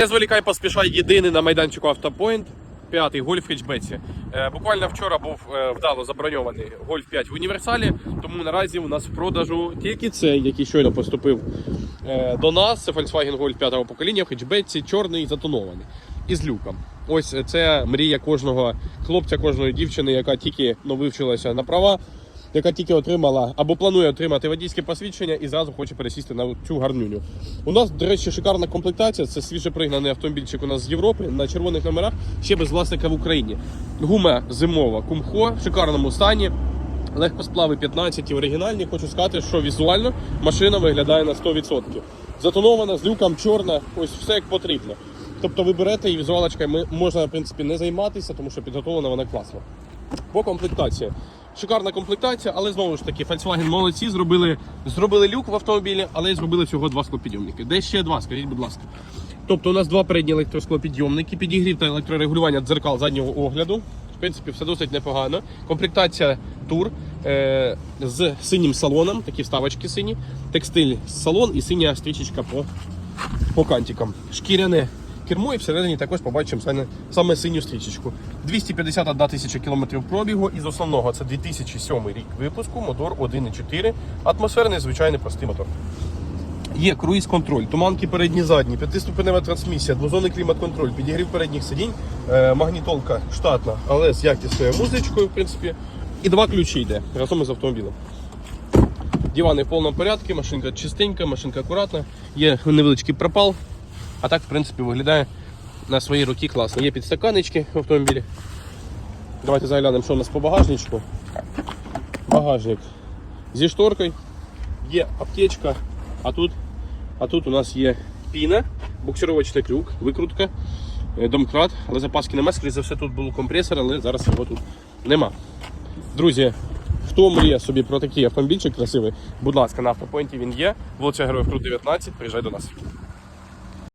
Не зволікай, поспішай єдиний на майданчику Автопоінт. П'ятий гольф в хетчбеці. Е, буквально вчора був е, вдало заброньований гольф 5 в універсалі, тому наразі у нас в продажу тільки цей, який щойно поступив е, до нас. Це Volkswagen Golf 5 покоління в хетчбеці, чорний затонований. Із люком. Ось це мрія кожного хлопця, кожної дівчини, яка тільки ну, вивчилася на права, яка тільки отримала або планує отримати водійське посвідчення і зразу хоче пересісти на цю гарнюню. У нас, до речі, шикарна комплектація. Це свіже пригнаний автомобільчик у нас з Європи на червоних номерах, ще без власника в Україні. Гума зимова кумхо в шикарному стані. Легкосплави 15 оригінальні. Хочу сказати, що візуально машина виглядає на 100%. Затонована з люком чорна, ось все як потрібно. Тобто ви берете і візуалочкою можна в принципі не займатися, тому що підготовлена вона класно. По комплектації. Шикарна комплектація, але знову ж таки, Volkswagen молодці, зробили, зробили люк в автомобілі, але зробили всього два склопідйомники. Де ще два, скажіть, будь ласка. Тобто у нас два передні електросклопідйомники, підігрів та електрорегулювання дзеркал заднього огляду. В принципі, все досить непогано. Комплектація тур е, з синім салоном, такі вставочки сині, текстиль салон і синя стрічечка по, по кантикам. Шкіряне кермо і всередині також побачимо саме, саме синю стрічечку. 251 тисяча кілометрів пробігу. Із основного це 2007 рік випуску, мотор 1.4, атмосферний звичайний простий мотор. Є круїз контроль, туманки передні задні, п'ятиступенева трансмісія, двозонний клімат-контроль, підігрів передніх сидінь, е, магнітолка штатна, але з якісною музичкою, в принципі. І два ключі йде разом із автомобілем. Дивани в повному порядку, машинка чистенька, машинка акуратна, є невеличкий пропал. А так, в принципі, виглядає на свої руки класно. Є підстаканнички в автомобілі. Давайте заглянемо, що у нас по багажничку. Багажник зі шторкою, є аптечка, а тут, а тут у нас є піна, буксировочний крюк, викрутка, е, домкрат, але запаски немає, скоріше за все тут був компресор, але зараз його тут нема. Друзі, хто мріє собі про такий автомобільчик красивий, будь ласка, на автопоінті він є. Вулиця Героїв Крут 19, приїжджай до нас.